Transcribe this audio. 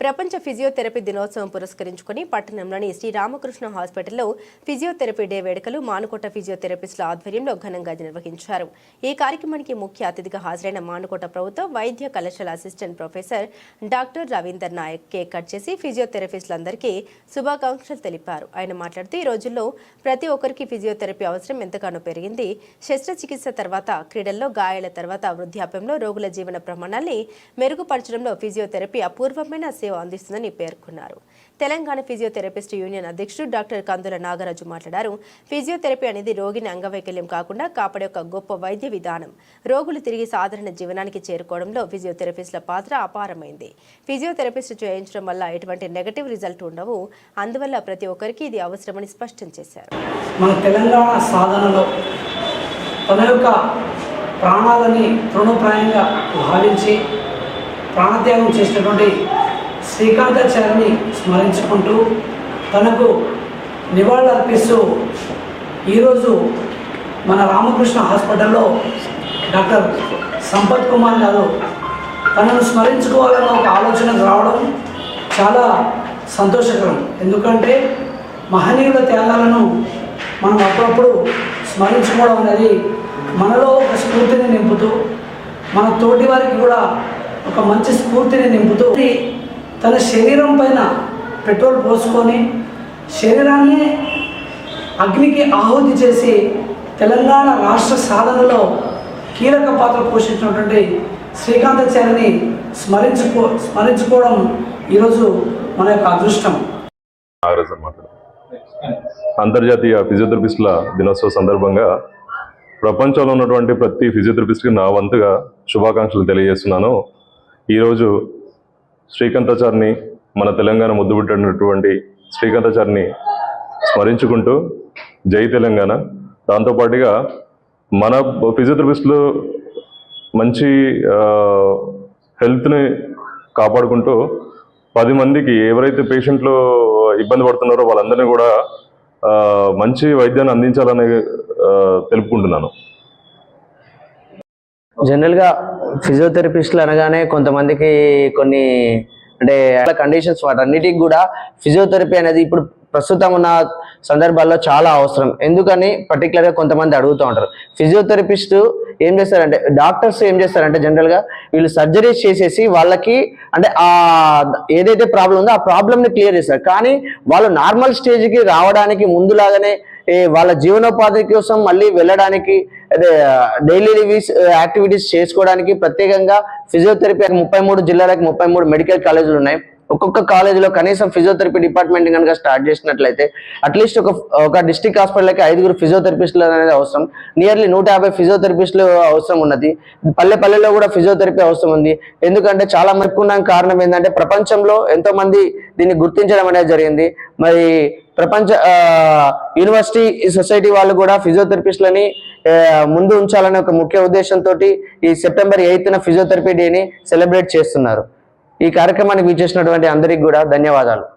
ప్రపంచ ఫిజియోథెరపీ దినోత్సవం పురస్కరించుకుని పట్టణంలోని శ్రీ రామకృష్ణ హాస్పిటల్లో ఫిజియోథెరపీ డే వేడుకలు మానుకోట ఫిజియోథెరపిస్టుల ఆధ్వర్యంలో ఘనంగా నిర్వహించారు. ఈ కార్యక్రమానికి ముఖ్య అతిథిగా హాజరైన మానుకోట ప్రభుత్వ వైద్య కళాశాల assistant professor doctor Ravinder Naik cake cut చేసి ఫిజియోథెరపిస్టులందరికీ శుభాకాంక్షలు తెలిపారు. ఆయన మాట్లాడుతూ ఈ రోజుల్లో ప్రతి ఒక్కరికి ఫిజియోథెరపీ అవసరం ఎంతగానో పెరిగింది. శస్త్రచికిత్స తర్వాత క్రీడల్లో గాయాల తర్వాత వృద్ధాప్యంలో రోగుల జీవన ప్రమాణాన్ని మెరుగుపరచడంలో ఫిజియోథెరపీ అపూర్వమైన సేవ అందిస్తుందని పేర్కొన్నారు. తెలంగాణ ఫిజియోథెరపిస్ట్ యూనియన్ అధ్యక్షుడు డాక్టర్ కందుల నాగరాజు మాట్లాడారు. ఫిజియోథెరపీ అనేది రోగిని అంగవైకల్యం కాకుండా కాపాడే ఒక గొప్ప వైద్య విధానం. రోగులు తిరిగి సాధారణ జీవనానికి చేరుకోవడంలో ఫిజియోథెరపిస్టుల పాత్ర అపారమైంది. ఫిజియోథెరపిస్ట్ చేయించడం వల్ల ఎటువంటి నెగటివ్ రిజల్ట్ ఉండవు. అందువల్ల ప్రతి ఒక్కరికి ఇది అవసరమని స్పష్టం చేశారు. మన తెలంగాణ సాధనలో తన యొక్క ప్రాణాలని తృణప్రాయంగా భావించి ప్రాణత్యాగం చేసినటువంటి శ్రీకాంతాచార్యని స్మరించుకుంటూ తనకు నివాళులర్పిస్తూ ఈరోజు మన రామకృష్ణ హాస్పిటల్లో డాక్టర్ సంపత్ కుమార్ గారు తనను స్మరించుకోవాలన్న ఒక ఆలోచన రావడం చాలా సంతోషకరం. ఎందుకంటే మహనీయుల త్యాగాలను మనం అప్పుడప్పుడు స్మరించుకోవడం అనేది మనలో ఒక స్ఫూర్తిని నింపుతూ మన తోటి వారికి కూడా ఒక మంచి స్ఫూర్తిని నింపుతూ తన శరీరం పైన పెట్రోల్ పోసుకొని శరీరాన్ని అగ్నికి ఆహుతి చేసి తెలంగాణ రాష్ట్ర సాధనలో కీలక పాత్ర పోషించినటువంటి శ్రీకాంతాచార్యని స్మరించుకో స్మరించుకోవడం ఈరోజు మన యొక్క అదృష్టం. అన్నమాట. అంతర్జాతీయ ఫిజియోథెరపిస్టుల దినోత్సవ సందర్భంగా ప్రపంచంలో ఉన్నటువంటి ప్రతి ఫిజియోథెరపిస్ట్కి నా వంతుగా శుభాకాంక్షలు తెలియజేస్తున్నాను. ఈరోజు శ్రీకాంతాచారిని మన తెలంగాణ ముద్దుబిడ్డటువంటి శ్రీకాంతాచారిని స్మరించుకుంటూ జై తెలంగాణ. దాంతోపాటుగా మన ఫిజియోథెరపిస్టులు మంచి హెల్త్ని కాపాడుకుంటూ పది మందికి ఎవరైతే పేషెంట్లు ఇబ్బంది పడుతున్నారో వాళ్ళందరినీ కూడా మంచి వైద్యాన్ని అందించాలని తెలుపుకుంటున్నాను. జనరల్గా ఫిజియోథెరపిస్టులు అనగానే కొంతమందికి కొన్ని అంటే కండిషన్స్ వాటన్నిటికి కూడా ఫిజియోథెరపీ అనేది ఇప్పుడు ప్రస్తుతం ఉన్న సందర్భాల్లో చాలా అవసరం. ఎందుకని? పర్టికులర్గా కొంతమంది అడుగుతూ ఉంటారు. ఫిజియోథెరపిస్ట్ ఏం చేస్తారంటే డాక్టర్స్ ఏం చేస్తారంటే జనరల్గా వీళ్ళు సర్జరీస్ చేసేసి వాళ్ళకి అంటే ఆ ఏదైతే ప్రాబ్లం ఉందో ఆ ప్రాబ్లమ్ని క్లియర్ చేస్తారు. కానీ వాళ్ళు నార్మల్ స్టేజ్కి రావడానికి ముందులాగానే వాళ్ళ జీవనోపాధి కోసం మళ్ళీ వెళ్ళడానికి అదే డైలీ లివీస్ యాక్టివిటీస్ చేసుకోవడానికి ప్రత్యేకంగా ఫిజియోథెరపీ ముప్పై మూడు జిల్లాలకు ముప్పై మూడు మెడికల్ కాలేజీలు ఉన్నాయి. ఒక్కొక్క కాలేజీలో కనీసం ఫిజియోథెరపీ డిపార్ట్మెంట్ కనుక స్టార్ట్ చేసినట్లయితే అట్లీస్ట్ ఒక ఒక డిస్టిక్ హాస్పిటల్కి ఐదుగురు ఫిజియోథెరపిస్టులు అనేది అవసరం. నియర్లీ నూట యాభై ఫిజియోథెరపిస్టులు అవసరం ఉన్నది. పల్లె పల్లెలో కూడా ఫిజియోథెరపీ అవసరం ఉంది. ఎందుకంటే చాలా మెప్పుకున్న కారణం ఏంటంటే ప్రపంచంలో ఎంతో మంది దీన్ని గుర్తించడం అనేది జరిగింది. మరి ప్రపంచ యూనివర్సిటీ సొసైటీ వాళ్ళు కూడా ఫిజియోథెరపిస్టులని ముందు ఉంచాలనే ఒక ముఖ్య ఉద్దేశంతో ఈ సెప్టెంబర్ ఎయిత్న ఫిజియోథెరపీ డేని సెలబ్రేట్ చేస్తున్నారు. ఈ కార్యక్రమానికి వీచేసినటువంటి అందరికి కూడా ధన్యవాదాలు.